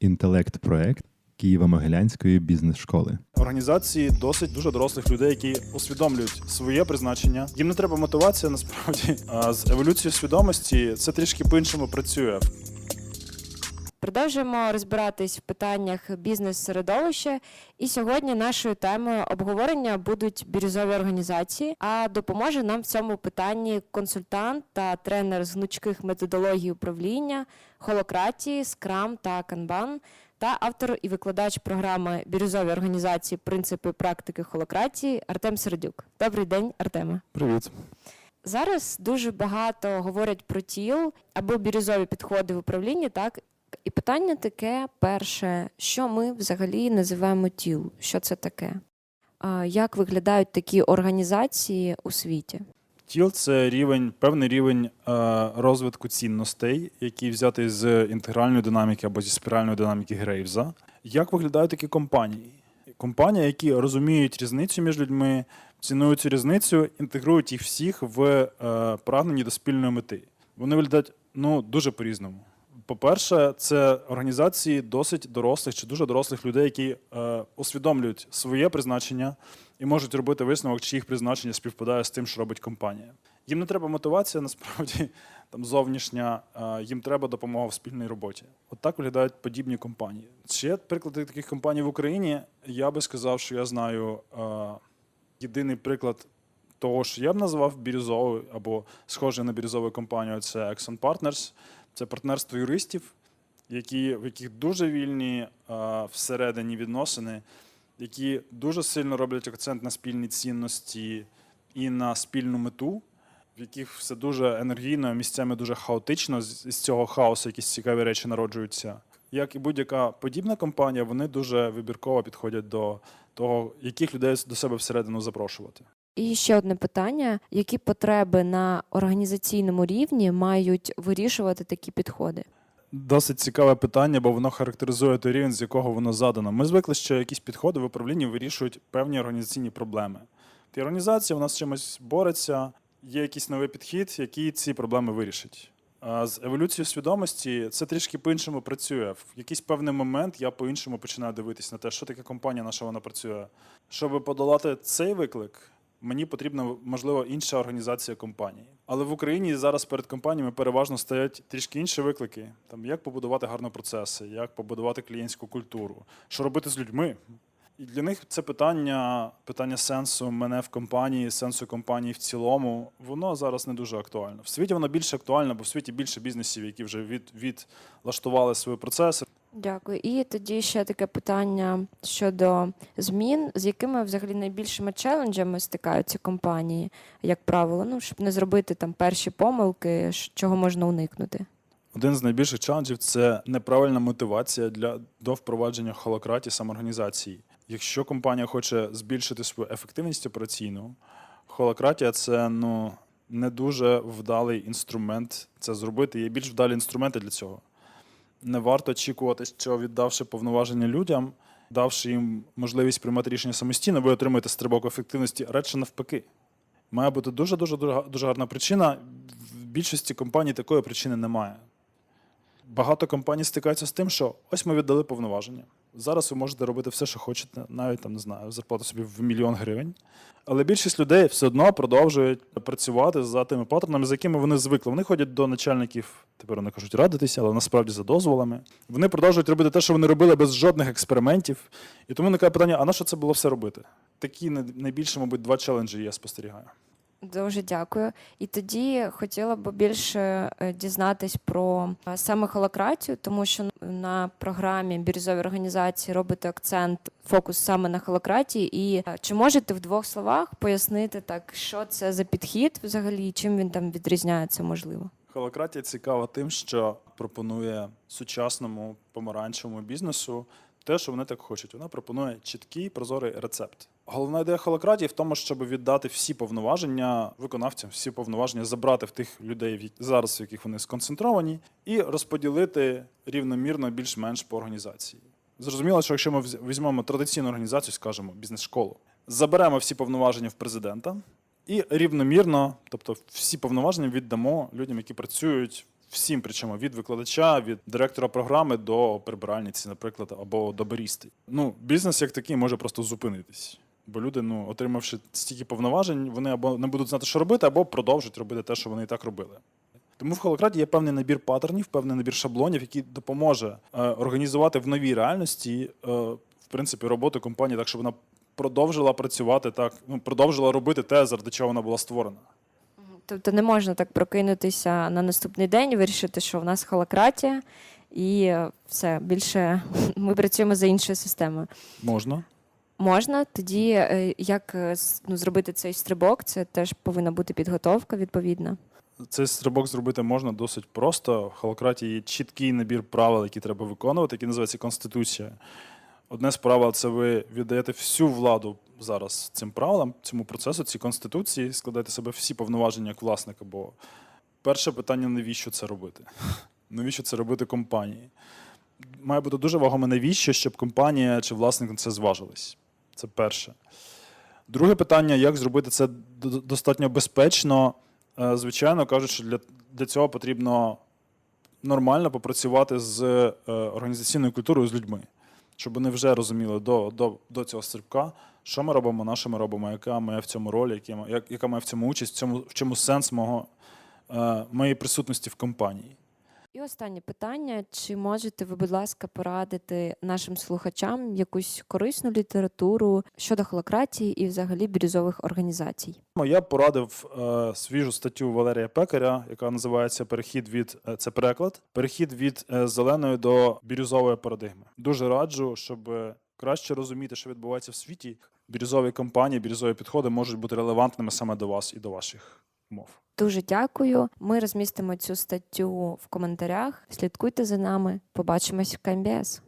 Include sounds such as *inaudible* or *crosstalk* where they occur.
інтелект-проект Києво-Могилянської бізнес-школи. Організації досить дуже дорослих людей, які усвідомлюють своє призначення. Їм не треба мотивація насправді. А з еволюцією свідомості це трішки по-іншому працює. Продовжуємо розбиратись в питаннях бізнес-середовища. І сьогодні нашою темою обговорення будуть бірюзові організації. А допоможе нам в цьому питанні консультант та тренер з гнучких методологій управління, холократії, скрам та канбан. Та автор і викладач програми бірюзові організації принципи практики холократії Артем Сердюк. Добрий день, Артеме. Привіт. Зараз дуже багато говорять про тіл або бірюзові підходи в управлінні, так? І питання таке: перше, що ми взагалі називаємо тіл? Що це таке? Як виглядають такі організації у світі? Тіл це рівень, певний рівень розвитку цінностей, який взятий з інтегральної динаміки або зі спіральної динаміки Грейвза. Як виглядають такі компанії? Компанії, які розуміють різницю між людьми, цінують цю різницю, інтегрують їх всіх в е, прагненні до спільної мети. Вони виглядають ну, дуже по-різному. По-перше, це організації досить дорослих чи дуже дорослих людей, які е, усвідомлюють своє призначення і можуть робити висновок, чи їх призначення співпадає з тим, що робить компанія. Їм не треба мотивація, насправді *laughs* там зовнішня, е, їм треба допомога в спільній роботі. От так виглядають подібні компанії. Ще приклади таких компаній в Україні. Я би сказав, що я знаю е, єдиний приклад того, що я б назвав бірюзовою або схожою на бірюзову компанію, це Exxon Partners. Це партнерство юристів, які, в яких дуже вільні е, всередині відносини, які дуже сильно роблять акцент на спільні цінності і на спільну мету, в яких все дуже енергійно, місцями дуже хаотично. З, з цього хаосу якісь цікаві речі народжуються. Як і будь-яка подібна компанія, вони дуже вибірково підходять до того, яких людей до себе всередину запрошувати. І ще одне питання: які потреби на організаційному рівні мають вирішувати такі підходи? Досить цікаве питання, бо воно характеризує той рівень, з якого воно задано. Ми звикли, що якісь підходи в управлінні вирішують певні організаційні проблеми. Ті організація у нас чимось бореться, є якийсь новий підхід, який ці проблеми вирішить. А з еволюцією свідомості це трішки по-іншому працює. В якийсь певний момент я по-іншому починаю дивитися на те, що таке компанія, на що вона працює. Щоб подолати цей виклик, мені потрібна можливо інша організація компанії. Але в Україні зараз перед компаніями переважно стоять трішки інші виклики: там як побудувати гарно процеси, як побудувати клієнтську культуру, що робити з людьми. І для них це питання, питання сенсу мене в компанії, сенсу компанії в цілому, воно зараз не дуже актуально. В світі воно більше актуально, бо в світі більше бізнесів, які вже від, відлаштували свої процеси. Дякую. І тоді ще таке питання щодо змін, з якими взагалі найбільшими челенджами стикаються компанії, як правило, ну щоб не зробити там перші помилки, чого можна уникнути. Один з найбільших челенджів це неправильна мотивація для до впровадження холократії самоорганізації. Якщо компанія хоче збільшити свою ефективність операційну, холократія це ну не дуже вдалий інструмент це зробити. Є більш вдалі інструменти для цього. Не варто очікувати, що віддавши повноваження людям, давши їм можливість приймати рішення самостійно, ви отримаєте стрибок ефективності, радше навпаки. Має бути дуже дуже дуже гарна причина. В більшості компаній такої причини немає. Багато компаній стикаються з тим, що ось ми віддали повноваження. Зараз ви можете робити все, що хочете, навіть там не знаю, зарплату собі в мільйон гривень. Але більшість людей все одно продовжують працювати за тими паттернами, за якими вони звикли. Вони ходять до начальників, тепер вони кажуть, радитися, але насправді за дозволами. Вони продовжують робити те, що вони робили без жодних експериментів. І тому виникає питання: а на що це було все робити? Такі най- найбільше, мабуть, два челенджі я спостерігаю. Дуже дякую. І тоді хотіла б більше е, дізнатись про е, саме холократію, тому що на програмі бірюзові організації робите акцент, фокус саме на холократії. І е, чи можете в двох словах пояснити так, що це за підхід взагалі, чим він там відрізняється, можливо? Холократія цікава тим, що пропонує сучасному помаранчевому бізнесу те, що вони так хочуть. Вона пропонує чіткий прозорий рецепт. Головна ідея холократії в тому, щоб віддати всі повноваження виконавцям, всі повноваження забрати в тих людей, зараз в яких вони сконцентровані, і розподілити рівномірно більш-менш по організації. Зрозуміло, що якщо ми візьмемо традиційну організацію, скажімо, бізнес-школу, заберемо всі повноваження в президента, і рівномірно, тобто всі повноваження віддамо людям, які працюють Всім, причому від викладача, від директора програми до прибиральниці, наприклад, або до барісти. Ну, бізнес як такий може просто зупинитись. Бо люди, ну, отримавши стільки повноважень, вони або не будуть знати, що робити, або продовжать робити те, що вони і так робили. Тому в холокраді є певний набір паттернів, певний набір шаблонів, який допоможе е, організувати в новій реальності е, в принципі роботу компанії так, щоб вона продовжила працювати так, ну продовжила робити те, заради чого вона була створена. Тобто не можна так прокинутися на наступний день вирішити, що в нас холократія, і е, все більше *laughs* ми працюємо за іншою системою. Можна. Можна тоді, е, як е, ну, зробити цей стрибок, це теж повинна бути підготовка відповідна. Цей стрибок зробити можна досить просто. В холократії є чіткий набір правил, які треба виконувати, який називається Конституція. Одне з правил це ви віддаєте всю владу зараз цим правилам, цьому процесу, цій конституції, складаєте себе всі повноваження як власника. Бо перше питання: навіщо це робити? *laughs* Навіщо це робити компанії? Має бути дуже вагоме навіщо, щоб компанія чи власник на це зважились. Це перше. Друге питання: як зробити це достатньо безпечно? Е, Звичайно, кажуть, що для, для цього потрібно нормально попрацювати з е, організаційною культурою з людьми, щоб вони вже розуміли до, до, до цього стрибка, що ми робимо, на що ми робимо, яка моя в цьому роль, які ма- як, яка моя в цьому участь, в цьому, в чому сенс мого, е, моєї присутності в компанії. І останнє питання: чи можете ви, будь ласка, порадити нашим слухачам якусь корисну літературу щодо холократії і взагалі бірюзових організацій? Я порадив е, свіжу статтю Валерія Пекаря, яка називається Перехід від е, це переклад. Перехід від е, зеленої до бірюзової парадигми. Дуже раджу, щоб е, краще розуміти, що відбувається в світі. Бірюзові компанії, бірюзові підходи можуть бути релевантними саме до вас і до ваших умов. Дуже дякую. Ми розмістимо цю статтю в коментарях. Слідкуйте за нами. Побачимось в КМБС.